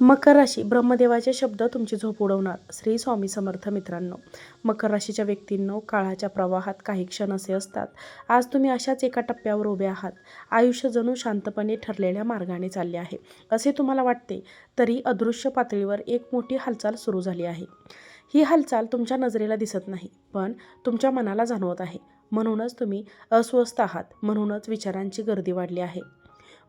मकर राशी ब्रह्मदेवाचे शब्द तुमची झोप उडवणार. श्री स्वामी समर्थ मित्रांनो मकर राशीच्या व्यक्तींनो काळाच्या प्रवाहात काही क्षण असे असतात. आज तुम्ही अशाच एका टप्प्यावर उभे आहात. आयुष्य जणू शांतपणे ठरलेल्या मार्गाने चालले आहे. असे तुम्हाला वाटते तरी अदृश्य पातळीवर एक मोठी हालचाल सुरू झाली आहे. ही हालचाल तुमच्या नजरेला दिसत नाही पण तुमच्या मनाला जाणवत आहे. म्हणूनच तुम्ही अस्वस्थ आहात. म्हणूनच विचारांची गर्दी वाढली आहे.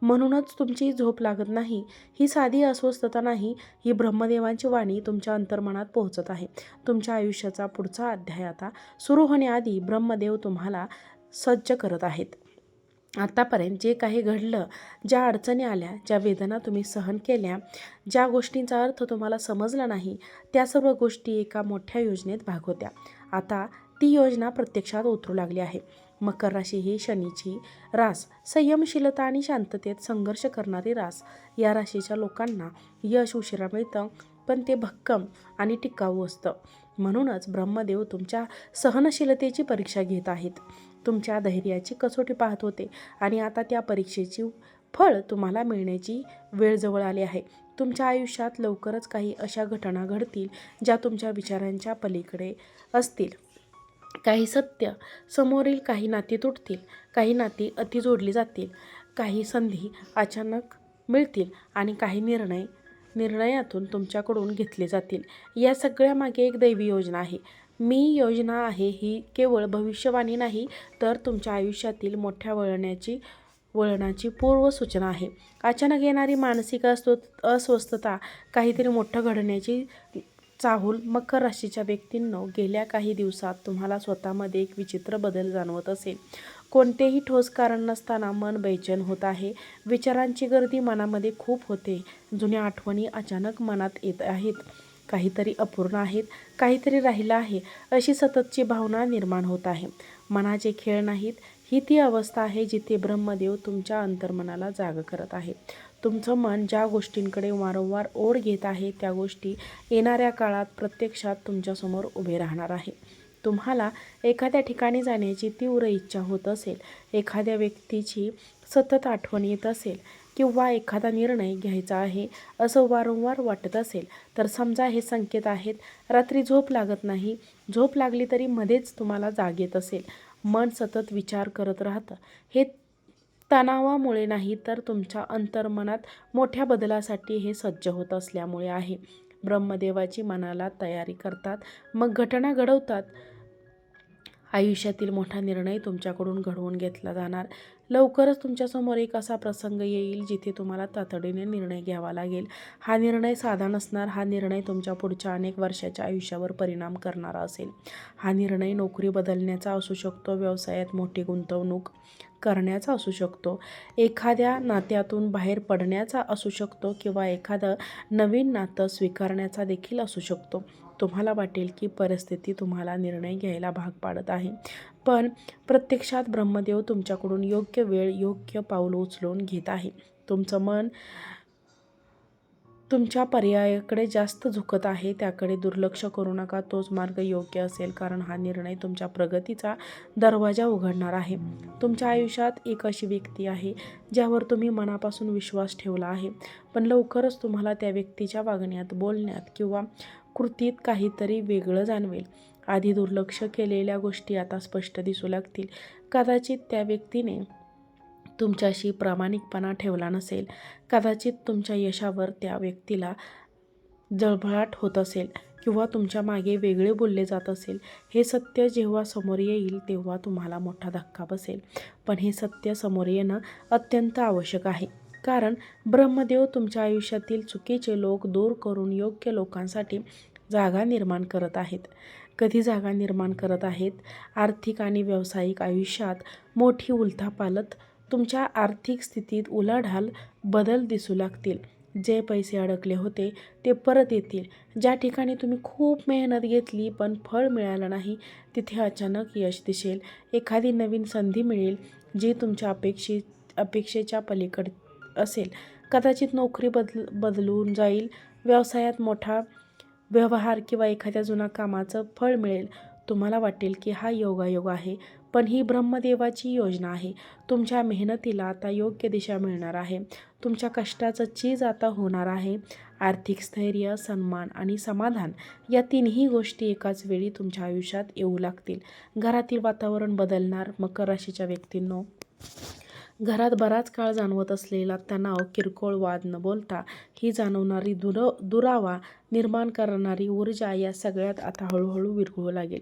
म्हणूनच तुमची झोप लागत नाही. ही साधी अस्वस्थता नाही ही ब्रह्मदेवांची वाणी तुमच्या अंतर्मनात पोहोचत आहे. तुमच्या आयुष्याचा पुढचा अध्याय आता सुरू होण्याआधी ब्रह्मदेव तुम्हाला सज्ज करत आहेत. आत्तापर्यंत जे काही घडलं ज्या अडचणी आल्या ज्या वेदना तुम्ही सहन केल्या ज्या गोष्टींचा अर्थ तुम्हाला समजला नाही त्या सर्व गोष्टी एका मोठ्या योजनेत भाग होत्या. आता ती योजना प्रत्यक्षात उतरू लागली आहे. मकर राशी ही शनीची रास. संयमशीलता आणि शांततेत संघर्ष करणारी रास. या राशीच्या लोकांना यश उशिरा मिळतं पण ते भक्कम आणि टिकाऊ असतं. म्हणूनच ब्रह्मदेव तुमच्या सहनशीलतेची परीक्षा घेत आहेत. तुमच्या धैर्याची कसोटी पाहत होते आणि आता त्या परीक्षेची फळ तुम्हाला मिळण्याची वेळ जवळ आली आहे. तुमच्या आयुष्यात लवकरच काही अशा घटना घडतील ज्या तुमच्या विचारांच्या पलीकडे असतील. काही सत्य समोरील काही नाती तुटतील काही नाती अति जोडली जातील काही संधी अचानक मिळतील आणि काही निर्णय निर्णयातून तुमच्याकडून घेतले जातील. या सगळ्यामागे एक दैवी योजना आहे. मी योजना आहे ही केवळ भविष्यवाणी नाही तर तुमच्या आयुष्यातील मोठ्या वळणाची वळणाची पूर्वसूचना आहे. अचानक येणारी मानसिक अस्व अस्वस्थता काहीतरी मोठं घडण्याची चाहूल मकर राशीच्या व्यक्तींनो गेल्या काही दिवसात तुम्हाला स्वतःमध्ये एक विचित्र बदल जाणवत असेल. कोणतेही ठोस कारण नसताना मन बेचैन होत आहे. विचारांची गर्दी मनामध्ये खूप होते. जुन्या आठवणी अचानक मनात येत आहेत. काहीतरी अपूर्ण आहेत काहीतरी राहिलं आहे अशी सततची भावना निर्माण होत आहे. मनाचे खेळ नाहीत. ही ती अवस्था आहे जिथे ब्रह्मदेव तुमच्या अंतर्मनाला जाग करत आहे. तुमचं मन ज्या गोष्टींकडे वारंवार ओढ घेत आहे त्या गोष्टी येणाऱ्या काळात प्रत्यक्षात तुमच्यासमोर उभे राहणार आहे. तुम्हाला एखाद्या ठिकाणी जाण्याची तीव्र इच्छा होत असेल. एखाद्या व्यक्तीची सतत आठवण येत असेल. किंवा एखादा निर्णय घ्यायचा आहे असं वारंवार वाटत असेल तर समजा हे संकेत आहेत. रात्री झोप लागत नाही. झोप लागली तरी मध्येच तुम्हाला जाग येत असेल. मन सतत विचार करत राहतं. हे तणावामुळे नाही तर तुमच्या अंतर्मनात मोठ्या बदलासाठी हे सज्ज होत असल्यामुळे आहे. ब्रह्मदेवाची मनाला तयारी करतात. मग घटना घडवतात. आयुष्यातील मोठा निर्णय तुमच्याकडून घडवून घेतला जाणार. लवकरच तुमच्यासमोर एक असा प्रसंग येईल जिथे तुम्हाला तातडीने निर्णय घ्यावा लागेल. हा निर्णय साधा नसणार हा निर्णय तुमच्या पुढच्या अनेक वर्षाच्या आयुष्यावर परिणाम करणारा असेल. हा निर्णय नोकरी बदलण्याचा असू शकतो व्यवसायात मोठी गुंतवणूक करण्याचा असू शकतो एखाद्या नात्यातून बाहेर पडण्याचा असू शकतो किंवा एखादं नवीन नातं स्वीकारण्याचा देखील असू शकतो. तुम्हाला वाटेल की परिस्थिती तुम्हाला निर्णय घ्यायला भाग पाडत आहे. पण प्रत्यक्षात ब्रह्मदेव तुमच्याकडून योग्य वेळ योग्य पाऊल उचलून घेत आहे. तुमचं मन तुमच्या पर्यायाकडे जास्त झुकत आहे त्याकडे दुर्लक्ष करू नका. तोच मार्ग योग्य असेल कारण हा निर्णय तुमच्या प्रगतीचा दरवाजा उघडणार आहे. तुमच्या आयुष्यात एक अशी व्यक्ती आहे ज्यावर तुम्ही मनापासून विश्वास ठेवला आहे. पण लवकरच तुम्हाला त्या व्यक्तीच्या वागण्यात बोलण्यात किंवा कृतीत काहीतरी वेगळं जाणवेल. आधी दुर्लक्ष केलेल्या गोष्टी आता स्पष्ट दिसू लागतील. कदाचित त्या व्यक्तीने तुमच्याशी प्रामाणिकपणा ठेवला नसेल. कदाचित तुमच्या यशावर त्या व्यक्तीला जळभळाट होत असेल किंवा तुमच्या मागे वेगळे बोलले जात असेल. हे सत्य जेव्हा समोर येईल तेव्हा तुम्हाला मोठा धक्का बसेल. पण हे सत्य समोर येणं अत्यंत आवश्यक आहे. कारण ब्रह्मदेव तुमच्या आयुष्यातील चुकीचे लोक दूर करून योग्य लोकांसाठी जागा निर्माण करत आहेत. कधी जागा निर्माण करत आहेत? आर्थिक आणि व्यावसायिक आयुष्यात मोठी उलथापालत तुमच्या आर्थिक स्थितीत उलाढाल बदल दिसू लागतील. जे पैसे अडकले होते ते परत येतील. ज्या ठिकाणी तुम्ही खूप मेहनत घेतली पण फळ मिळालं नाही तिथे अचानक यश दिसेल. एखादी नवीन संधी मिळेल जी तुमच्या अपेक्षित अपेक्षेच्या पलीकड असेल. कदाचित नोकरी बदल बदलून जाईल. व्यवसायात मोठा व्यवहार किंवा एखाद्या जुना कामाचं फळ मिळेल. तुम्हाला वाटेल की हा योगायोग आहे पण ही ब्रह्मदेवाची योजना आहे. तुमच्या मेहनतीला आता योग्य दिशा मिळणार आहे. तुमच्या कष्टाचं चीज आता होणार आहे. आर्थिक स्थैर्य सन्मान आणि समाधान या तिन्ही गोष्टी एकाच वेळी तुमच्या आयुष्यात येऊ लागतील. घरातील वातावरण बदलणार मकर राशीच्या व्यक्तींनो. घरात बराच काळ जाणवत असलेला तणाव किरकोळ वाद न बोलता ही जाणवणारी दुर दुरावा निर्माण करणारी ऊर्जा या सगळ्यात आता हळूहळू विरघळू लागेल.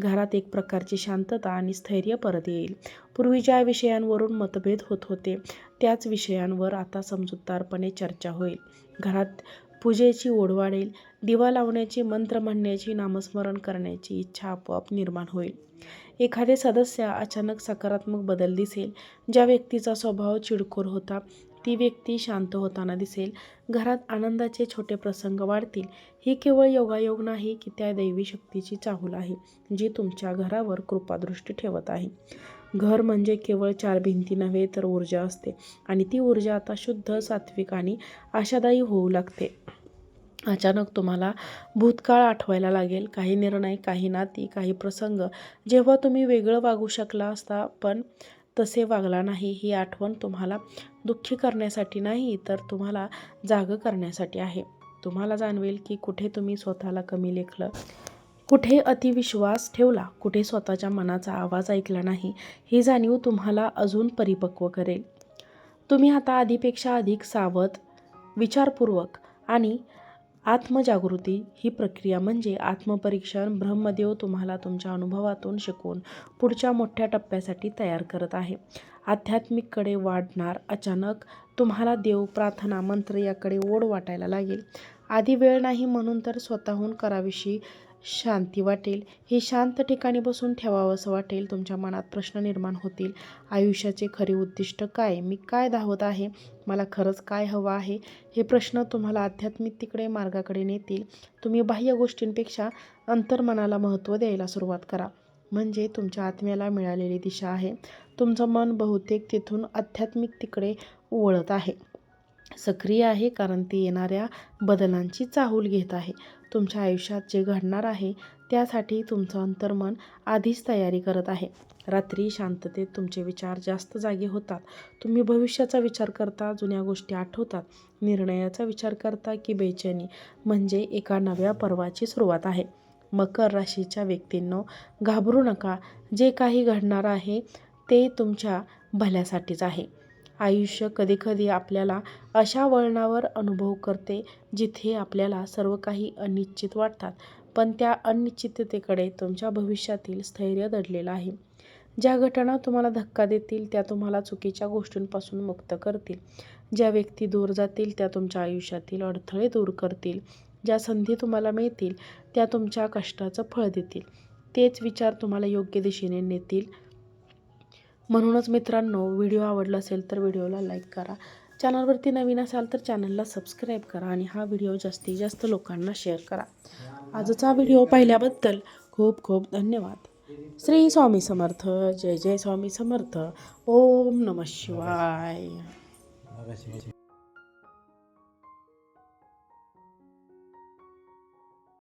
घरात एक प्रकारची शांतता आणि स्थैर्य परत येईल. पूर्वी ज्या विषयांवरून मतभेद होत होते त्याच विषयांवर आता समजूतदारपणे चर्चा होईल. घरात पूजेची ओढ वाढेल दिवा लावण्याची मंत्र म्हणण्याची नामस्मरण करण्याची इच्छा आपोआप निर्माण होईल. एखादे सदस्य अचानक सकारात्मक बदल दिसेल. ज्या व्यक्तीचा स्वभाव चिडखोर होता ती व्यक्ती शांत होताना दिसेल. घरात आनंदाचे छोटे प्रसंग वाढतील. ही केवळ योगायोग नाही की त्या दैवी शक्तीची चाहूल आहे जी तुमच्या घरावर कृपादृष्टी ठेवत आहे. घर म्हणजे केवळ चार भिंती नव्हे तर ऊर्जा असते. आणि ती ऊर्जा आता शुद्ध सात्विक आणि आशादायी होऊ लागते. अचानक तुम्हाला भूतकाळ आठवायला लागेल. काही निर्णय काही नाती काही प्रसंग. जेव्हा तुम्ही वेगळं वागू शकला असता पण तसे वागला नाही ही आठवण तुम्हाला दुःखी करण्यासाठी नाही तर तुम्हाला जागं करण्यासाठी आहे. तुम्हाला जाणवेल की कुठे तुम्ही स्वतःला कमी लेखलं कुठे अतिविश्वास ठेवला कुठे स्वतःच्या मनाचा आवाज ऐकला नाही ही जाणीव तुम्हाला अजून परिपक्व करेल. तुम्ही आता आधीपेक्षा अधिक सावध विचारपूर्वक आणि आत्मजागृती ही प्रक्रिया म्हणजे आत्मपरीक्षण ब्रह्मदेव तुम्हाला तुमच्या अनुभवातून शिकवून पुढच्या मोठ्या टप्प्यासाठी तयार करत आहे. आध्यात्मिककडे वाढणार अचानक तुम्हाला देव प्रार्थना मंत्र याकडे ओढ वाटायला लागेल. आधी वेळ नाही म्हणून तर स्वतःहून कराविषयी शांती वाटेल. हे शांत ठिकाणी बसून ठेवावंसं वाटेल. तुमच्या मनात प्रश्न निर्माण होतील. आयुष्याचे खरे उद्दिष्ट काय? मी काय धावत आहे? मला खरंच काय हवं आहे? हे प्रश्न तुम्हाला आध्यात्मिकतेकडे मार्गाकडे नेतील. तुम्ही बाह्य गोष्टींपेक्षा अंतर्मनाला महत्त्व द्यायला सुरुवात करा. म्हणजे तुमच्या आत्म्याला मिळालेली दिशा आहे. तुमचं मन बहुतेक तिथून आध्यात्मिकतेकडे वळत आहे. सक्रिय आहे कारण ती येणाऱ्या बदलांची चाहूल घेत आहे. तुमच्या आयुष्यात जे घडणार आहे त्यासाठी तुमचं अंतर्मन आधीच तयारी करत आहे. रात्री शांततेत तुमचे विचार जास्त जागे होतात. तुम्ही भविष्याचा विचार करता जुन्या गोष्टी आठवतात. निर्णयाचा विचार करता की बेचैनी म्हणजे एका नव्या पर्वाची सुरुवात आहे. मकर राशीच्या व्यक्तींनो घाबरू नका. जे काही घडणार आहे ते तुमच्या भल्यासाठीच आहे. आयुष्य कधीकधी आपल्याला अशा वळणावर अनुभव करते जिथे आपल्याला सर्व काही अनिश्चित वाटतात. पण त्या अनिश्चिततेकडे तुमच्या भविष्यातील स्थैर्य दडलेलं आहे. ज्या घटना तुम्हाला धक्का देतील त्या तुम्हाला चुकीच्या गोष्टींपासून मुक्त करतील. ज्या व्यक्ती दूर जातील त्या तुमच्या आयुष्यातील अडथळे दूर करतील. ज्या संधी तुम्हाला मिळतील त्या तुमच्या कष्टाचं फळ देतील. तेच विचार तुम्हाला योग्य दिशेने नेतील. म्हणूनच मित्रांनो व्हिडिओ आवडला असेल तर व्हिडिओला लाईक करा. चॅनलवरती नवीन असाल तर चॅनलला सबस्क्राईब करा आणि हा व्हिडिओ जास्तीत जास्त लोकांना शेअर करा. आजचा व्हिडिओ पाहिल्याबद्दल खूप खूप धन्यवाद. श्री स्वामी समर्थ जय जय स्वामी समर्थ. ओम नम शिवाय.